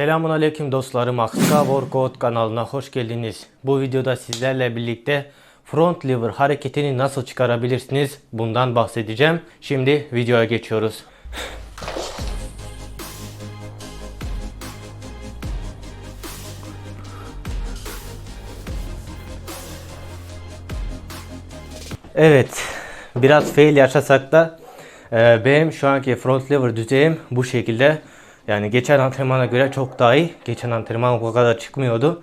Selamun Aleyküm dostlarım Akska Workout kanalına hoş geldiniz. Bu videoda sizlerle birlikte front lever hareketini nasıl çıkarabilirsiniz bundan bahsedeceğim. Şimdi videoya geçiyoruz. Evet, biraz fail yaşasak da e, benim şu anki front lever düzeyim bu şekilde. Yani geçen antrenmana göre çok daha iyi. Geçen antrenman o kadar çıkmıyordu.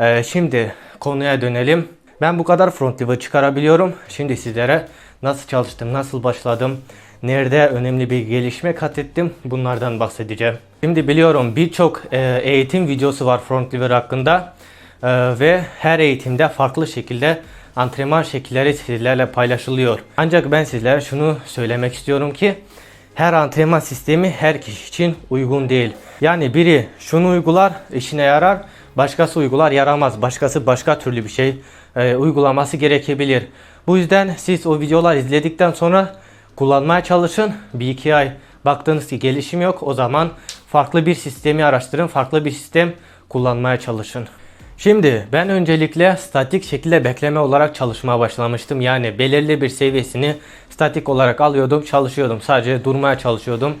E, şimdi konuya dönelim. Ben bu kadar front lever çıkarabiliyorum. Şimdi sizlere nasıl çalıştım, nasıl başladım, nerede önemli bir gelişme kat ettim bunlardan bahsedeceğim. Şimdi biliyorum birçok e, eğitim videosu var front lever hakkında. Ee, ve her eğitimde farklı şekilde antrenman şekilleri sizlerle paylaşılıyor. Ancak ben sizlere şunu söylemek istiyorum ki her antrenman sistemi her kişi için uygun değil. Yani biri şunu uygular, işine yarar, başkası uygular, yaramaz. Başkası başka türlü bir şey e, uygulaması gerekebilir. Bu yüzden siz o videolar izledikten sonra kullanmaya çalışın. Bir iki ay baktınız ki gelişim yok o zaman farklı bir sistemi araştırın, farklı bir sistem kullanmaya çalışın. Şimdi ben öncelikle statik şekilde bekleme olarak çalışmaya başlamıştım. Yani belirli bir seviyesini statik olarak alıyordum, çalışıyordum. Sadece durmaya çalışıyordum.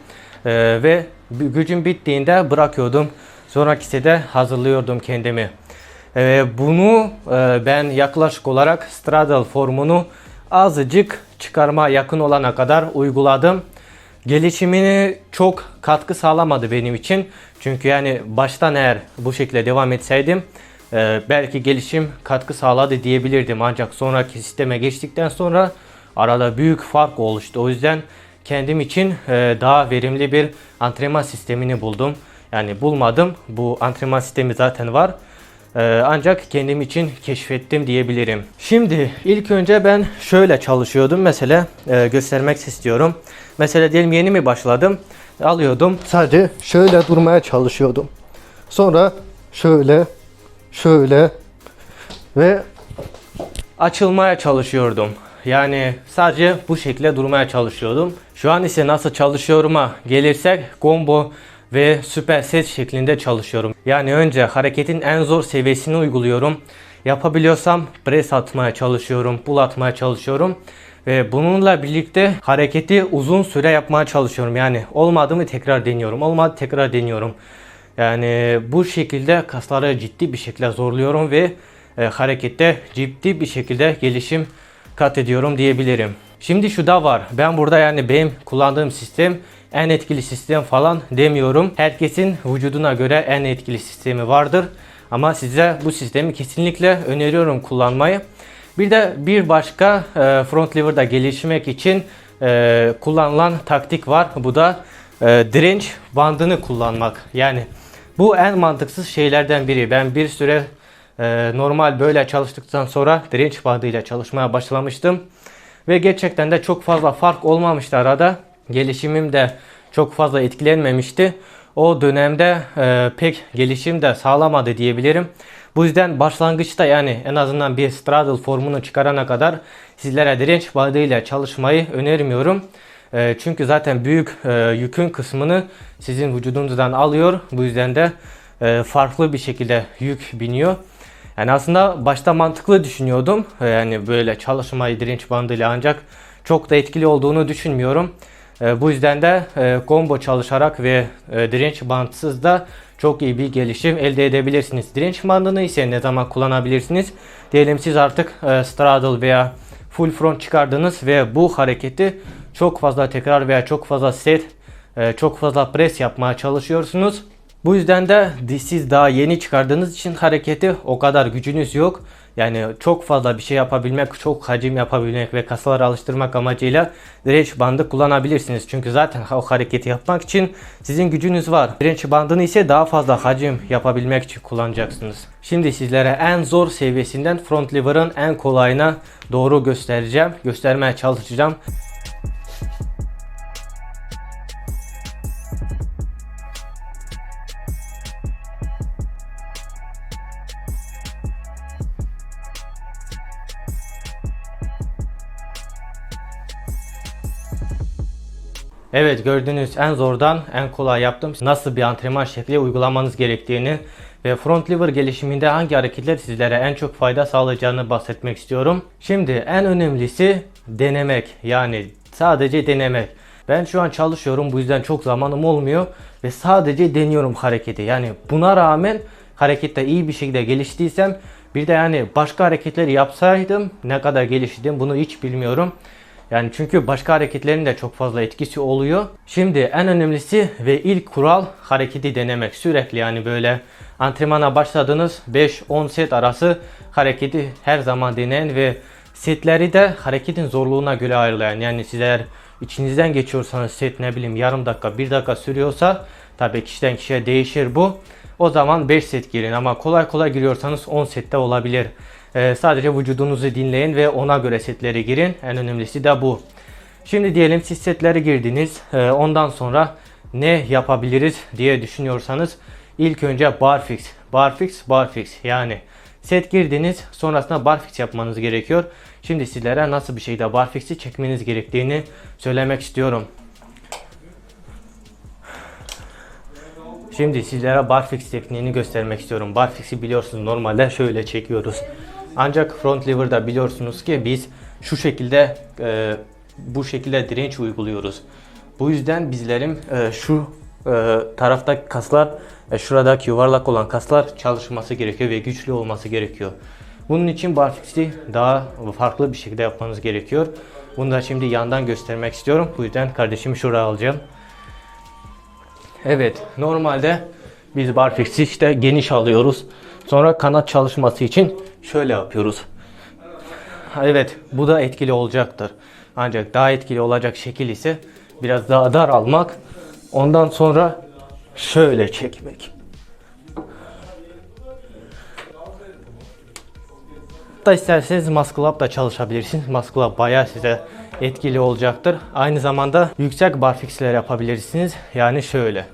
Ee, ve gücüm bittiğinde bırakıyordum. Sonraki sede hazırlıyordum kendimi. Ee, bunu e, ben yaklaşık olarak straddle formunu azıcık çıkarma yakın olana kadar uyguladım. Gelişimini çok katkı sağlamadı benim için. Çünkü yani baştan eğer bu şekilde devam etseydim e, belki gelişim katkı sağladı diyebilirdim. Ancak sonraki sisteme geçtikten sonra arada büyük fark oluştu. O yüzden kendim için e, daha verimli bir antrenman sistemini buldum. Yani bulmadım. Bu antrenman sistemi zaten var. Ee, ancak kendim için keşfettim diyebilirim. Şimdi ilk önce ben şöyle çalışıyordum. Mesela e, göstermek istiyorum. Mesela diyelim yeni mi başladım? Alıyordum. Sadece şöyle durmaya çalışıyordum. Sonra şöyle, şöyle ve açılmaya çalışıyordum. Yani sadece bu şekilde durmaya çalışıyordum. Şu an ise nasıl çalışıyorum'a gelirsek combo ve süper set şeklinde çalışıyorum. Yani önce hareketin en zor seviyesini uyguluyorum. Yapabiliyorsam pres atmaya çalışıyorum, pull atmaya çalışıyorum. Ve bununla birlikte hareketi uzun süre yapmaya çalışıyorum. Yani olmadı mı tekrar deniyorum. Olmadı tekrar deniyorum. Yani bu şekilde kasları ciddi bir şekilde zorluyorum ve e, harekette ciddi bir şekilde gelişim kat ediyorum diyebilirim. Şimdi şu da var. Ben burada yani benim kullandığım sistem en etkili sistem falan demiyorum. Herkesin vücuduna göre en etkili sistemi vardır. Ama size bu sistemi kesinlikle öneriyorum kullanmayı. Bir de bir başka e, front lever'da gelişmek için e, kullanılan taktik var. Bu da e, direnç bandını kullanmak. Yani bu en mantıksız şeylerden biri. Ben bir süre e, normal böyle çalıştıktan sonra direnç bandıyla çalışmaya başlamıştım. Ve gerçekten de çok fazla fark olmamıştı arada. Gelişimim de çok fazla etkilenmemişti. O dönemde e, pek gelişim de sağlamadı diyebilirim. Bu yüzden başlangıçta yani en azından bir straddle formunu çıkarana kadar sizlere direnç bandıyla çalışmayı önermiyorum. E, çünkü zaten büyük e, yükün kısmını sizin vücudunuzdan alıyor. Bu yüzden de e, farklı bir şekilde yük biniyor. Yani aslında başta mantıklı düşünüyordum. E, yani böyle çalışmayı direnç bandıyla ancak çok da etkili olduğunu düşünmüyorum. E, bu yüzden de e, combo çalışarak ve e, direnç bantsız da çok iyi bir gelişim elde edebilirsiniz. Direnç bandını ise ne zaman kullanabilirsiniz? Diyelim siz artık e, straddle veya full front çıkardınız ve bu hareketi çok fazla tekrar veya çok fazla set, e, çok fazla pres yapmaya çalışıyorsunuz. Bu yüzden de siz daha yeni çıkardığınız için hareketi o kadar gücünüz yok. Yani çok fazla bir şey yapabilmek, çok hacim yapabilmek ve kasları alıştırmak amacıyla direnç bandı kullanabilirsiniz. Çünkü zaten o hareketi yapmak için sizin gücünüz var. Direnç bandını ise daha fazla hacim yapabilmek için kullanacaksınız. Şimdi sizlere en zor seviyesinden front lever'ın en kolayına doğru göstereceğim. Göstermeye çalışacağım. Evet gördüğünüz en zordan en kolay yaptım. Nasıl bir antrenman şekli uygulamanız gerektiğini ve front lever gelişiminde hangi hareketler sizlere en çok fayda sağlayacağını bahsetmek istiyorum. Şimdi en önemlisi denemek. Yani sadece denemek. Ben şu an çalışıyorum bu yüzden çok zamanım olmuyor ve sadece deniyorum hareketi. Yani buna rağmen harekette iyi bir şekilde geliştiysem bir de yani başka hareketleri yapsaydım ne kadar geliştim bunu hiç bilmiyorum. Yani çünkü başka hareketlerin de çok fazla etkisi oluyor. Şimdi en önemlisi ve ilk kural hareketi denemek. Sürekli yani böyle antrenmana başladınız 5-10 set arası hareketi her zaman deneyin ve setleri de hareketin zorluğuna göre ayarlayın. Yani siz eğer içinizden geçiyorsanız set ne bileyim yarım dakika 1 dakika sürüyorsa tabii kişiden kişiye değişir bu. O zaman 5 set girin ama kolay kolay giriyorsanız 10 sette olabilir. Ee, sadece vücudunuzu dinleyin ve ona göre setleri girin. En önemlisi de bu. Şimdi diyelim siz setleri girdiniz. Ee, ondan sonra ne yapabiliriz diye düşünüyorsanız ilk önce barfix, barfix, barfix yani set girdiniz sonrasında barfix yapmanız gerekiyor. Şimdi sizlere nasıl bir şekilde barfix'i çekmeniz gerektiğini söylemek istiyorum. Şimdi sizlere barfix tekniğini göstermek istiyorum. Barfix'i biliyorsunuz normalde şöyle çekiyoruz. Ancak front lever'da biliyorsunuz ki biz şu şekilde e, bu şekilde direnç uyguluyoruz. Bu yüzden bizlerin e, şu e, taraftaki kaslar e, şuradaki yuvarlak olan kaslar çalışması gerekiyor ve güçlü olması gerekiyor. Bunun için barfix'i daha farklı bir şekilde yapmanız gerekiyor. Bunu da şimdi yandan göstermek istiyorum. Bu yüzden kardeşimi şuraya alacağım. Evet, normalde biz barfix'i işte geniş alıyoruz. Sonra kanat çalışması için şöyle yapıyoruz. Evet, bu da etkili olacaktır. Ancak daha etkili olacak şekil ise biraz daha dar almak. Ondan sonra şöyle çekmek. Da isterseniz muscle up da çalışabilirsiniz. Muscle up bayağı size etkili olacaktır. Aynı zamanda yüksek barfixler yapabilirsiniz. Yani şöyle.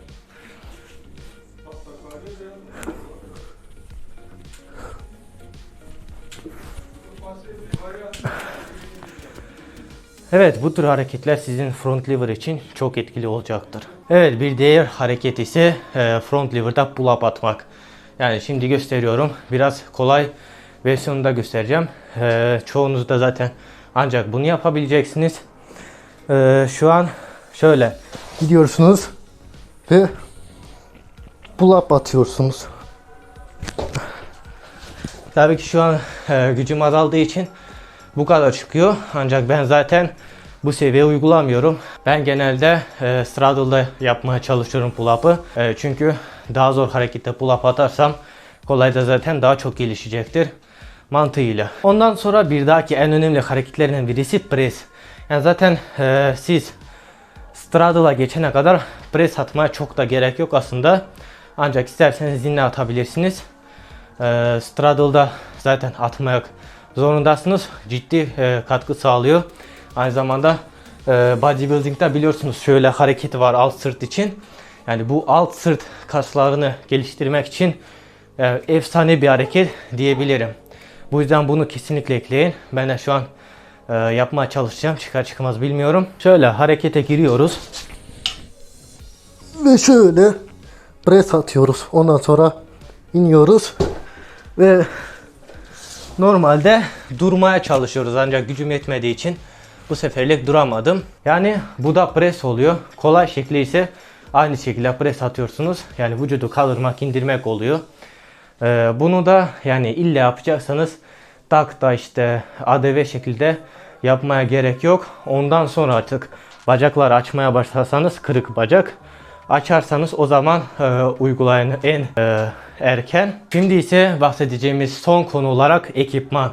Evet bu tür hareketler sizin front lever için çok etkili olacaktır. Evet bir diğer hareket ise e, front lever'da pull up atmak. Yani şimdi gösteriyorum. Biraz kolay versiyonunu da göstereceğim. E, çoğunuz da zaten ancak bunu yapabileceksiniz. E, şu an şöyle gidiyorsunuz ve pull up atıyorsunuz. Tabii ki şu an gücüm azaldığı için bu kadar çıkıyor. Ancak ben zaten bu seviye uygulamıyorum. Ben genelde e, straddle'da yapmaya çalışıyorum pull-up'ı. E, çünkü daha zor harekette pull-up atarsam kolay da zaten daha çok gelişecektir mantığıyla. Ondan sonra bir dahaki en önemli hareketlerinden birisi press. Yani zaten e, siz straddle'a geçene kadar press atmaya çok da gerek yok aslında. Ancak isterseniz yine atabilirsiniz. E, straddle'da zaten atmaya zorundasınız. Ciddi e, katkı sağlıyor. Aynı zamanda e, bodybuilding'de biliyorsunuz şöyle hareketi var alt sırt için. Yani bu alt sırt kaslarını geliştirmek için e, efsane bir hareket diyebilirim. Bu yüzden bunu kesinlikle ekleyin. Ben de şu an e, yapmaya çalışacağım. Çıkar çıkmaz bilmiyorum. Şöyle harekete giriyoruz. Ve şöyle press atıyoruz. Ondan sonra iniyoruz ve Normalde durmaya çalışıyoruz ancak gücüm yetmediği için bu seferlik duramadım. Yani bu da pres oluyor. Kolay şekli ise aynı şekilde pres atıyorsunuz. Yani vücudu kaldırmak, indirmek oluyor. Ee, bunu da yani illa yapacaksanız tak da işte ADV şekilde yapmaya gerek yok. Ondan sonra artık bacakları açmaya başlarsanız kırık bacak açarsanız o zaman e, uygulayın en e, erken. Şimdi ise bahsedeceğimiz son konu olarak ekipman.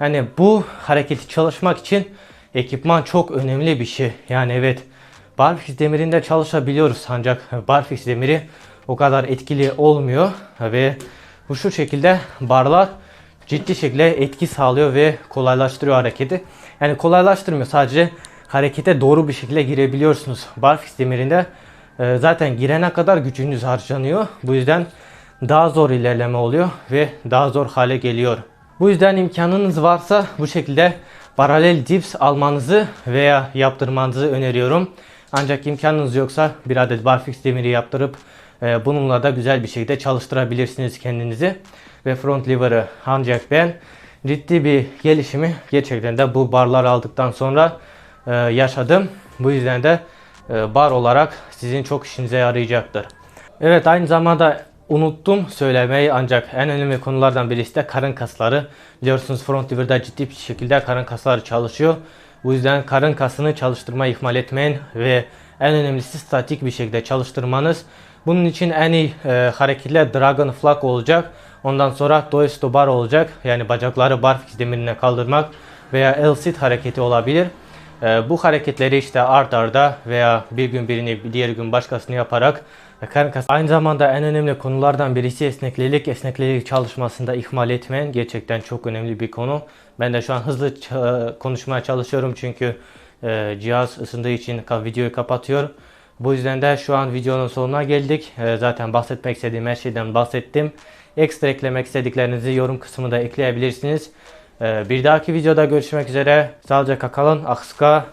Yani bu hareketi çalışmak için ekipman çok önemli bir şey. Yani evet barfix demirinde çalışabiliyoruz ancak barfix demiri o kadar etkili olmuyor ve bu şu şekilde barlar ciddi şekilde etki sağlıyor ve kolaylaştırıyor hareketi. Yani kolaylaştırmıyor sadece harekete doğru bir şekilde girebiliyorsunuz. Barfix demirinde e, zaten girene kadar gücünüz harcanıyor. Bu yüzden daha zor ilerleme oluyor ve daha zor hale geliyor. Bu yüzden imkanınız varsa bu şekilde paralel dips almanızı veya yaptırmanızı öneriyorum. Ancak imkanınız yoksa bir adet barfix demiri yaptırıp e, bununla da güzel bir şekilde çalıştırabilirsiniz kendinizi. Ve front lever'ı ancak ben ciddi bir gelişimi gerçekten de bu barlar aldıktan sonra e, yaşadım. Bu yüzden de bar olarak sizin çok işinize yarayacaktır. Evet aynı zamanda unuttum söylemeyi ancak en önemli konulardan birisi de karın kasları. Biliyorsunuz front lever'da ciddi bir şekilde karın kasları çalışıyor. Bu yüzden karın kasını çalıştırmayı ihmal etmeyin ve en önemlisi statik bir şekilde çalıştırmanız. Bunun için en iyi e, hareketler Dragon Flag olacak. Ondan sonra Doesto Bar olacak. Yani bacakları barfix demirine kaldırmak veya L-sit hareketi olabilir. Ee, bu hareketleri işte art arda veya bir gün birini diğer gün başkasını yaparak aynı zamanda en önemli konulardan birisi esneklilik. Esneklilik çalışmasında ihmal etmeyin. Gerçekten çok önemli bir konu. Ben de şu an hızlı konuşmaya çalışıyorum çünkü e, cihaz ısındığı için videoyu kapatıyor. Bu yüzden de şu an videonun sonuna geldik. E, zaten bahsetmek istediğim her şeyden bahsettim. Ekstra eklemek istediklerinizi yorum kısmında ekleyebilirsiniz. Ee, Bir dahaki videoda görüşmek üzere. Sağlıcakla kalın. Akska